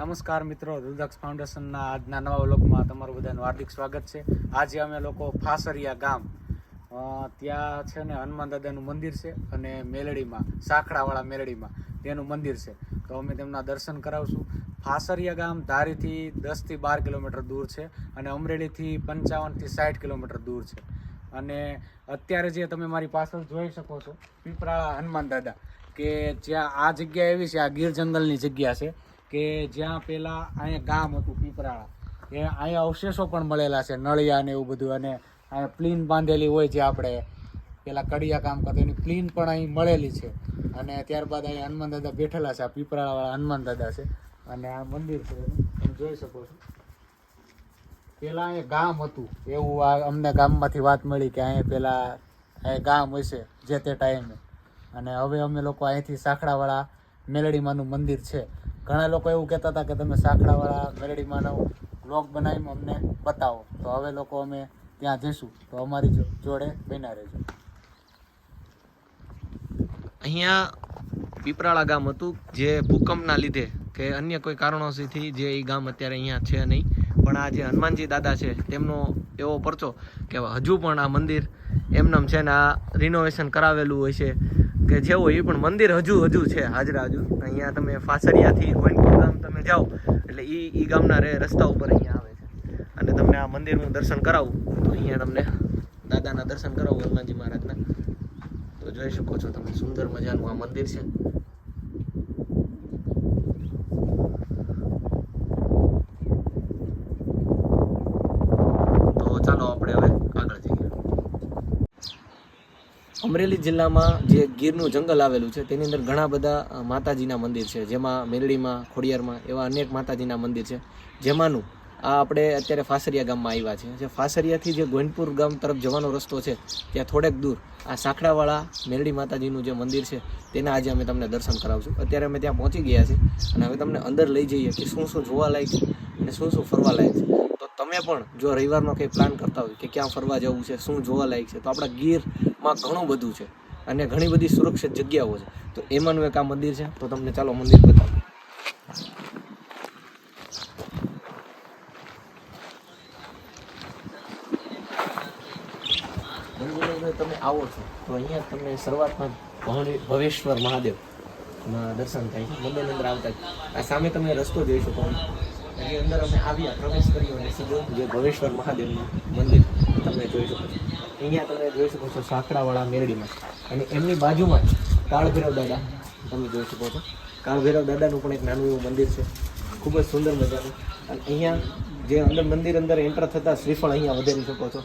નમસ્કાર મિત્રો રુદ્રાક્ષ ફાઉન્ડેશનના આજના નવા વ્લોગમાં તમારું બધાનું હાર્દિક સ્વાગત છે. આજે અમે લોકો ફાસરિયા ગામ ત્યાં છે ને હનુમાન દાદાનું મંદિર છે અને મેલડીમાં સાંકડાવાળા મેલડીમાં તેનું મંદિર છે. તો અમે તેમના દર્શન કરાવશું. ફાસરિયા ગામ ધારીથી દસથી બાર કિલોમીટર દૂર છે અને અમરેલીથી પંચાવનથી સાઠ કિલોમીટર દૂર છે. અને અત્યારે જે તમે મારી પાછળ જોઈ શકો છો પીપરાળા હનુમાન દાદા, કે જ્યાં આ જગ્યા એવી છે, આ ગીર જંગલની જગ્યા છે. કે જ્યાં પેલા અહીંયા ગામ હતું પીપરાળા, એ અહીંયા અવશેષો પણ મળેલા છે, નળિયા ને એવું બધું, અને અહીંયા પ્લીન બાંધેલી હોય જે આપણે પેલા કડિયા કામ કરતા એની પ્લીન પણ અહીં મળેલી છે. અને ત્યારબાદ અહીંયા હનુમાન દાદા બેઠેલા છે, આ પીપરાળાવાળા હનુમાન દાદા છે. અને આ મંદિર છે. તમે જોઈ શકો છો. પેલા અહીંયા ગામ હતું, એવું આ અમને ગામમાંથી વાત મળી કે અહીંયા પેલા અહીંયા ગામ હશે જે તે ટાઈમે. અને હવે અમે લોકો અહીંથી સાંકડાવાળા મેલડીમાંનું મંદિર છે. ઘણા લોકો એવું કહેતા હતા કે તમે સાંકડાવાળા મેલડીમાનો બ્લોગ બનાવીને અમને બતાવો. તો હવે લોકો અમે ત્યાં જઈશું. તો અમારી જોડે બન્યા રહેજો. અહીંયા પીપરાળા ગામ હતું, જે ભૂકંપના લીધે કે અન્ય કોઈ કારણોથી જે એ ગામ અત્યારે અહીંયા છે નહીં. પણ આ જે હનુમાનજી દાદા છે, તેમનો એવો પરચો કે હજુ પણ આ મંદિર એમનેમ છે ને આ રિનોવેશન કરાવેલું હોય છે. કે જેવો એ પણ મંદિર હજુ હજુ છે હાજરા હજુ. અહીંયા તમે ફાસરિયાથી ગોવિંદપુર ગામ તમે જાઓ, એટલે એ એ ગામના રસ્તા ઉપર અહીંયા આવે છે. અને તમને આ મંદિરનું દર્શન કરાવું. તો અહીંયા તમને દાદાના દર્શન કરાવું હનુમાનજી મહારાજના. તો જોઈ શકો છો તમે, સુંદર મજાનું આ મંદિર છે તો ચાલો આપણે હવે આગળ જઈએ અમરેલી જિલ્લામાં જે ગીરનું જંગલ આવેલું છે, તેની અંદર ઘણા બધા માતાજીના મંદિર છે. જેમાં મેલડીમાં, ખોડિયારમાં એવા અનેક માતાજીના મંદિર છે. જેમાંનું આ આપણે અત્યારે ફાસરિયા ગામમાં આવ્યા છે. જે ફાસરિયાથી જે ગોવિંદપુર ગામ તરફ જવાનો રસ્તો છે, ત્યાં થોડેક દૂર આ સાંકડાવાળા મેલડી માતાજીનું જે મંદિર છે, તેના આજે અમે તમને દર્શન કરાવશું. અત્યારે અમે ત્યાં પહોંચી ગયા છે અને હવે તમને અંદર લઈ જઈએ કે શું શું જોવાલાયક છે અને શું શું ફરવા લાયક છે. તો તમે પણ જો રવિવારનો કંઈ પ્લાન કરતા હોય કે ક્યાં ફરવા જવું છે, શું જોવાલાયક છે, તો આપણા ગીરમાં ઘણું બધું છે અને ઘણી બધી સુરક્ષિત જગ્યાઓ છે. તો એમાંનું એક આ મંદિર છે. તો તમને ચાલો મંદિર બતાવું. તમે આવો છો, તો અહીંયા તમને શરૂઆતમાં ભવેશ્વર મહાદેવ ના દર્શન થાય છે. મંદિરની અંદર આવતા આ સામે તમે રસ્તો જોઈ શકો એની અંદર અમે આવ્યા, પ્રવેશ કર્યો અને સીધો જે ભવેશ્વર મહાદેવનું મંદિર તમે જોઈ શકો છો. અહીંયા તમે જોઈ શકો છો સાંકડાવાળા મેરડીમાં. અને એમની બાજુમાં જ કાળભૈરવ દાદા. તમે જોઈ શકો છો. કાળભૈરવ દાદાનું પણ એક નાનું એવું મંદિર છે. ખૂબ જ સુંદર મજાનું. અને અહીંયા જે અંદર મંદિર અંદર એન્ટર થતાં શ્રીફળ અહીંયા વધારી શકો છો.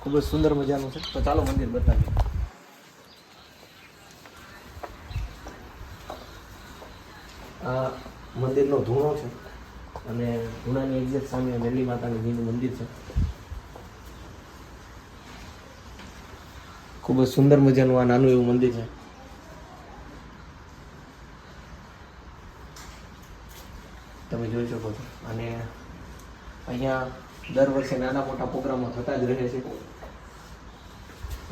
ખૂબ જ સુંદર મજાનું છે. તો ચાલો મંદિર બતાવીએ. આ મંદિરનો ધૂણો છે. અને ધૂણાની એક્ઝેક્ટ સામે માતાની ભીનું મંદિર છે. ખૂબ જ સુંદર મજાનું આ નાનું એવું મંદિર છે. તમે જોઈ શકો છો. અને અહીંયા દર વર્ષે નાના મોટા પ્રોગ્રામો થતા જ રહે છે.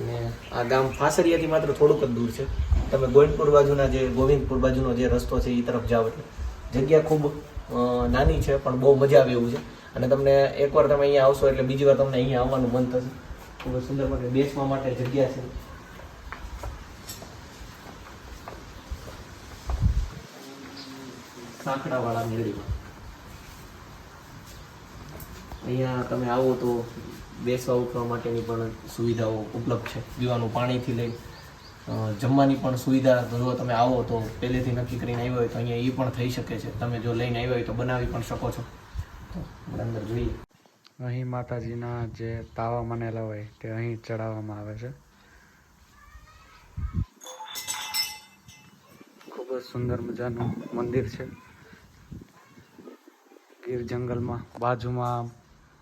અને આ ગામ ફાસરિયાથી માત્ર થોડુંક જ દૂર છે. તમે ગોવિંદપુર બાજુના જે, ગોવિંદપુર બાજુનો જે રસ્તો છે એ તરફ જાઓ એટલે જગ્યા ખૂબ નાની છે, પણ બહુ મજા આવે એવું છે. અને તમને એકવાર તમે અહીંયા આવશો એટલે બીજી વાર તમને અહીંયા આવવાનું મન થશે. ખૂબ જ સુંદર માટે બેસવા માટે જગ્યા છે. સાંકડાવાળા મેળીમાં. અહીંયા તમે આવો તો બેસવા ઉઠવા માટેની પણ સુવિધાઓ ઉપલબ્ધ છે. પીવાનું પાણીથી લઈ જમવાની પણ સુવિધા જો તમે આવો તો પહેલેથી નક્કી કરીને આવ્યો હોય તો અહીંયા એ પણ થઈ શકે છે. તમે જો લઈને આવ્યા હોય તો બનાવી પણ શકો છો. તો અંદર જોઈએ. અહીં માતાજીના જે તાવા માનેલા હોય તે અહીં ચડાવવામાં આવે છે. ખૂબ જ સુંદર મજાનું મંદિર છે. ગીર જંગલમાં બાજુમાં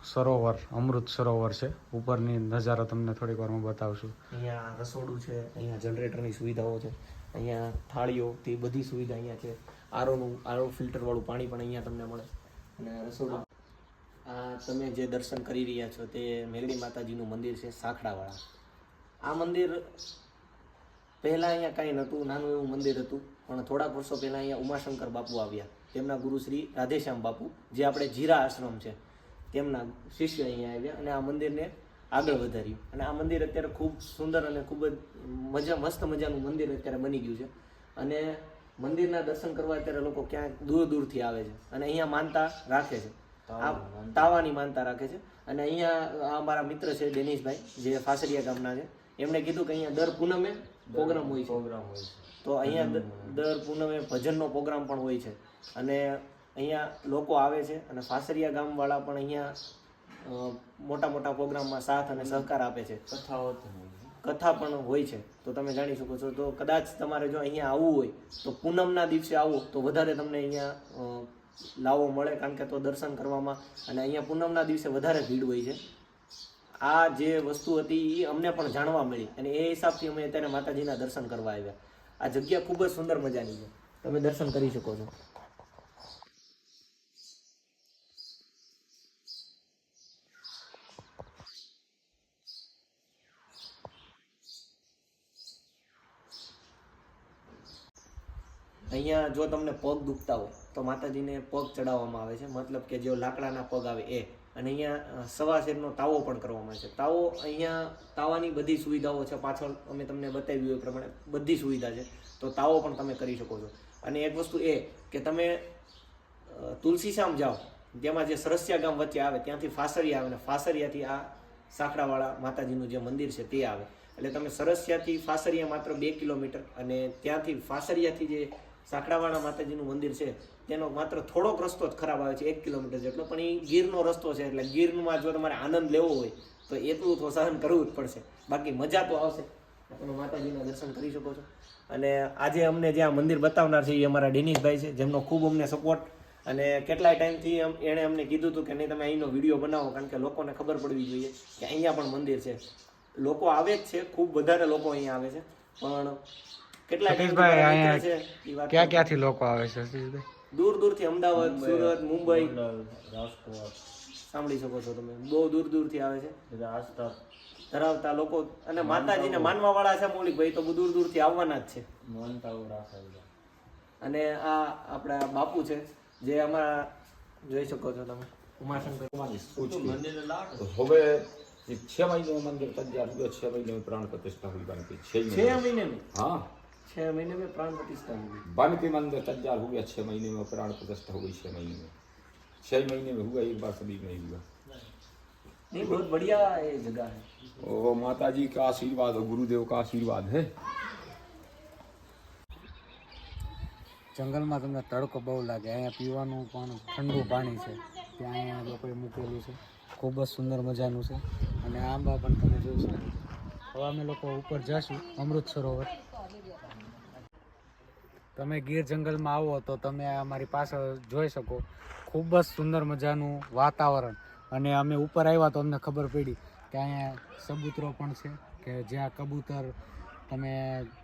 સરોવર, અમૃત સરોવર છે. ઉપરની નજારો તમને થોડીક વારમાં બતાવશું. અહીંયા રસોડું છે, અહીંયા જનરેટરની સુવિધાઓ છે, અહીંયા થાળીઓ, તે બધી સુવિધા અહીંયા છે. આરોનું, આરો ફિલ્ટરવાળું પાણી પણ અહીંયા તમને મળે. અને રસોડું આ તમે જે દર્શન કરી રહ્યા છો તે મેરડી માતાજીનું મંદિર છે સાંખડાવાળા. આ મંદિર પહેલાં અહીંયા કાંઈ નહોતું, નાનું એવું મંદિર હતું, પણ થોડાક વર્ષો પહેલાં અહીંયા ઉમાશંકર બાપુ આવ્યા. તેમના ગુરુ શ્રી રાધેશ્યામ બાપુ, જે આપણે જીરા આશ્રમ છે, તેમના શિષ્ય અહીંયા આવ્યા અને આ મંદિરને આગળ વધાર્યું. અને આ મંદિર અત્યારે ખૂબ સુંદર અને ખૂબ જ મજા, મસ્ત મજાનું મંદિર અત્યારે બની ગયું છે. અને મંદિરના દર્શન કરવા અત્યારે લોકો ક્યાંક દૂર દૂરથી આવે છે અને અહીંયા માનતા રાખે છે. તાવાની માનતા રાખે છે. અને અહીંયા આ અમારા મિત્ર છે ડેનિશભાઈ જે ફાસરિયા ગામના છે એમણે કીધું કે અહીંયા દર પૂનમે પ્રોગ્રામ હોય છે. પ્રોગ્રામ હોય તો અહીંયા દર પૂનમે ભજનનો પ્રોગ્રામ પણ હોય છે. અને અહીંયા લોકો આવે છે અને ફાસરિયા ગામવાળા પણ અહીંયા મોટા મોટા પ્રોગ્રામમાં સાથ અને સહકાર આપે છે. કથા પણ હોય છે. તો તમે જાણી શકો છો. તો કદાચ તમારે જો અહીંયા આવવું હોય તો પૂનમના દિવસે આવો તો વધારે તમને અહીંયા લાવો મળે, કારણ કે તો દર્શન કરવામાં અને અહીંયા પૂનમના દિવસે વધારે ભીડ હોય છે. આ જે વસ્તુ હતી એ અમને પણ જાણવા મળી અને એ હિસાબથી અમે અત્યારે માતાજીના દર્શન કરવા આવ્યા. આ જગ્યા ખૂબ જ સુંદર મજાની છે. તમે દર્શન કરી શકો છો. અહીંયા જો તમને પગ દુખતા હોય, તો માતાજીને પગ ચડાવવામાં આવે છે. મતલબ કે જે લાકડાના પગ આવે એ. અને અહીંયા સવા શેરનો તાવો પણ કરવામાં આવે છે. તાવો અહીંયા, તાવાની બધી સુવિધાઓ છે. પાછળ અમે તમને બતાવ્યું એ પ્રમાણે બધી સુવિધા છે. તો તાવો પણ તમે કરી શકો છો. અને એક વસ્તુ એ કે તમે તુલસીશામ જાઓ, જેમાં જે સરસિયા ગામ વચ્ચે આવે, ત્યાંથી ફાસરિયા આવે. ને ફાસરિયાથી આ સાંકડાવાળા માતાજીનું જે મંદિર છે તે આવે. એટલે તમે સરસિયાથી ફાસરિયા માત્ર બે કિલોમીટર અને ત્યાંથી ફાસરિયાથી જે સાંકડાવાળા માતાજીનું મંદિર છે, તેનો માત્ર થોડોક રસ્તો જ ખરાબ આવે છે, એક કિલોમીટર જેટલો. પણ એ ગીરનો રસ્તો છે, એટલે ગીરમાં જો તમારે આનંદ લેવો હોય, તો એટલું તો સહન કરવું જ પડશે. બાકી મજા તો આવશે. તમે માતાજીના દર્શન કરી શકો છો. અને આજે અમને જે આ મંદિર બતાવનાર છે, એ અમારા ડેનિશભાઈ છે, જેમનો ખૂબ અમને સપોર્ટ અને કેટલાય ટાઈમથી એણે અમને કીધું હતું કે નહીં, તમે અહીંનો વીડિયો બનાવો, કારણ કે લોકોને ખબર પડવી જોઈએ કે અહીંયા પણ મંદિર છે. લોકો આવે જ છે, ખૂબ વધારે લોકો અહીંયા આવે છે. પણ સતીશભાઈ ક્યાં ક્યાંથી લોકો આવે છે સતીશભાઈ? દૂર દૂરથી અમદાવાદ સુરત મુંબઈ. રાજકોટ. સાંભળી શકો છો તમે. બહુ દૂર દૂરથી આવે છે. ધરાવતા લોકો અને માતાજીને માનવા વાળા છે મૌલિકભાઈ તો દૂર દૂરથી આવવાના જ છે. અને આ આપણા બાપુ છે જે અમારા જોઈ શકો છો તમે. ઉમાશંકર હવે છ મહિને મંદિર તૈયાર થયો છ મહિને પ્રાણ પ્રતિષ્ઠા છ મહિને હા. छः महीने में प्राण प्रतिष्ठा होगी बन के मंदिर तैयार हो गया छः महीने में प्राण प्रतिष्ठा हो गई छः महीने में छः महीने में हुआ एक बार सभी में हुआ नहीं बहुत बढ़िया ये जगह है ओ माता जी का आशीर्वाद और गुरुदेव का आशीर्वाद है જંગલમાં તમને તડકો બહુ લાગે અહીંયા પીવાનું પણ ઠંડુ પાણી છે ત્યાં અહીંયા લોકોએ મૂકેલું છે ખૂબ જ સુંદર મજાનું છે અને આંબા પણ તમે જોઈ શકો હવે અમે લોકો ઉપર જઈશું અમૃત સરોવર તમે ગીર જંગલમાં આવો તો તમે અમારી પાછળ જોઈ શકો. ખૂબ જ સુંદર મજાનું વાતાવરણ. અને અમે ઉપર આવ્યા તો અમને ખબર પડી કે અહીંયા સબૂતરો પણ છે, કે જ્યાં કબૂતર, તમે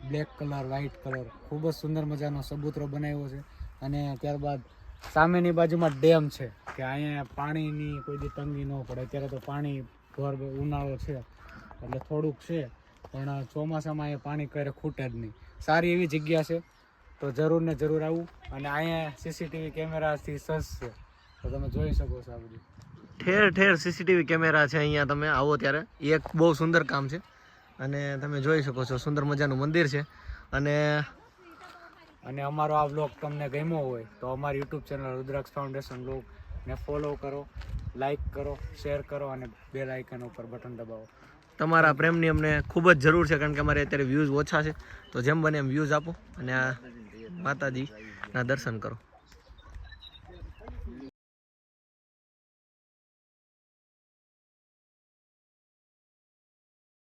બ્લેક કલર વ્હાઇટ કલર, ખૂબ જ સુંદર મજાનો સબૂતરો બનાવ્યો છે. અને ત્યારબાદ સામેની બાજુમાં ડેમ છે, કે અહીંયા પાણીની કોઈ દી તંગી ન પડે. અત્યારે તો પાણી ઘર ઉનાળો છે, એટલે થોડુંક છે, પણ ચોમાસામાં અહીંયા પાણી ક્યારે ખૂટે જ નહીં. સારી એવી જગ્યા છે. તો જરૂર ને જરૂર આવું અને અહીંયા સીસીટીવી કેમેરાથી સજ્જ છે. તો તમે જોઈ શકો છો આ બધું. ઠેર ઠેર સીસીટીવી કેમેરા છે અહીંયા તમે આવો ત્યારે. એ એક બહુ સુંદર કામ છે. અને તમે જોઈ શકો છો સુંદર મજાનું મંદિર છે. અને અને અમારો આ બ્લોગ તમને ગમ્યો હોય તો અમારી YouTube channel Rudraksh foundation blog ને ફોલો કરો લાઈક કરો શેર કરો અને બેલ આઇકન ઉપર બટન દબાવો. તમારા પ્રેમની અમને ખૂબ જ જરૂર છે કારણ કે અમારે અત્યારે વ્યૂઝ ઓછા છે. તો જેમ બને એમ વ્યૂઝ આપો. અને આ માતાજીના દર્શન કરો.